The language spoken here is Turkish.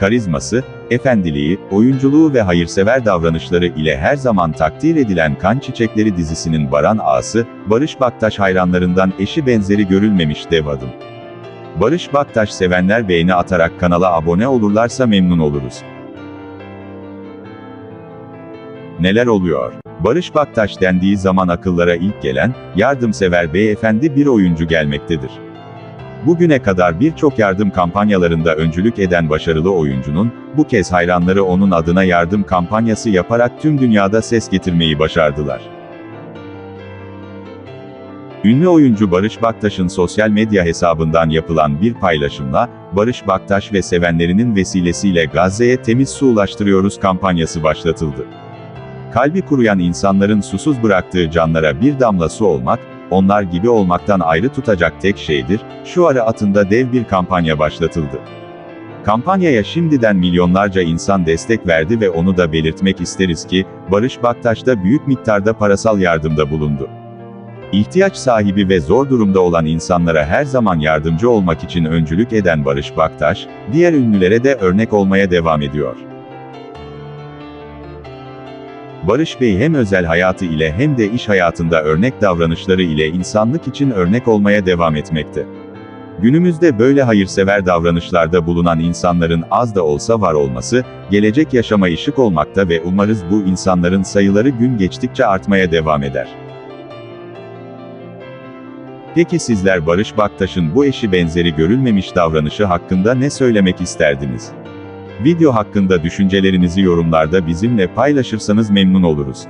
karizması, efendiliği, oyunculuğu ve hayırsever davranışları ile her zaman takdir edilen Kan Çiçekleri dizisinin Baran Ağası, Barış Baktaş hayranlarından eşi benzeri görülmemiş dev adım. Barış Baktaş sevenler beğeni atarak kanala abone olurlarsa memnun oluruz. Neler oluyor? Barış Baktaş dendiği zaman akıllara ilk gelen, yardımsever beyefendi bir oyuncu gelmektedir. Bugüne kadar birçok yardım kampanyalarında öncülük eden başarılı oyuncunun, bu kez hayranları onun adına yardım kampanyası yaparak tüm dünyada ses getirmeyi başardılar. Ünlü oyuncu Barış Baktaş'ın sosyal medya hesabından yapılan bir paylaşımla, Barış Baktaş ve sevenlerinin vesilesiyle Gazze'ye temiz su ulaştırıyoruz kampanyası başlatıldı. Kalbi kuruyan insanların susuz bıraktığı canlara bir damla su olmak, onlar gibi olmaktan ayrı tutacak tek şeydir, şu ara atında dev bir kampanya başlatıldı. Kampanyaya şimdiden milyonlarca insan destek verdi ve onu da belirtmek isteriz ki, Barış Baktaş da büyük miktarda parasal yardımda bulundu. İhtiyaç sahibi ve zor durumda olan insanlara her zaman yardımcı olmak için öncülük eden Barış Baktaş, diğer ünlülere de örnek olmaya devam ediyor. Barış Bey hem özel hayatı ile hem de iş hayatında örnek davranışları ile insanlık için örnek olmaya devam etmekte. Günümüzde böyle hayırsever davranışlarda bulunan insanların az da olsa var olması, gelecek yaşama ışık olmakta ve umarız bu insanların sayıları gün geçtikçe artmaya devam eder. Peki sizler Barış Baktaş'ın bu eşi benzeri görülmemiş davranışı hakkında ne söylemek isterdiniz? Video hakkında düşüncelerinizi yorumlarda bizimle paylaşırsanız memnun oluruz.